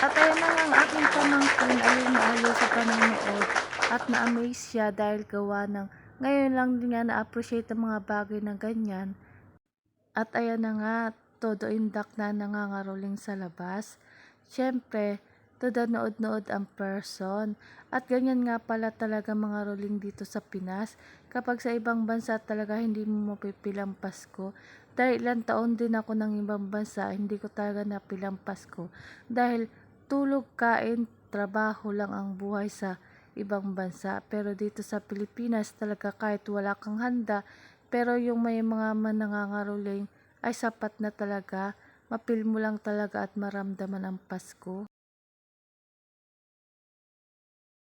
At ayan na ang aking pamangkin ay umaalo sa panonood. At na-amaze siya dahil gawa ng ngayon lang din nga na-appreciate ang mga bagay na ganyan. At ayan na nga, todo indak na nangangaroling sa labas. Siyempre, todo nood-nood ang person. At ganyan nga pala talaga mga rolling dito sa Pinas. Kapag sa ibang bansa talaga hindi mo mapipilang Pasko. Dahil ilang taon din ako ng ibang bansa, hindi ko talaga napilang Pasko. Dahil tulog, kain, trabaho lang ang buhay sa ibang bansa. Pero dito sa Pilipinas talaga kahit wala kang handa, pero yung may mga manangangaroling ay sapat na talaga. Mapil mo lang talaga at maramdaman ang Pasko.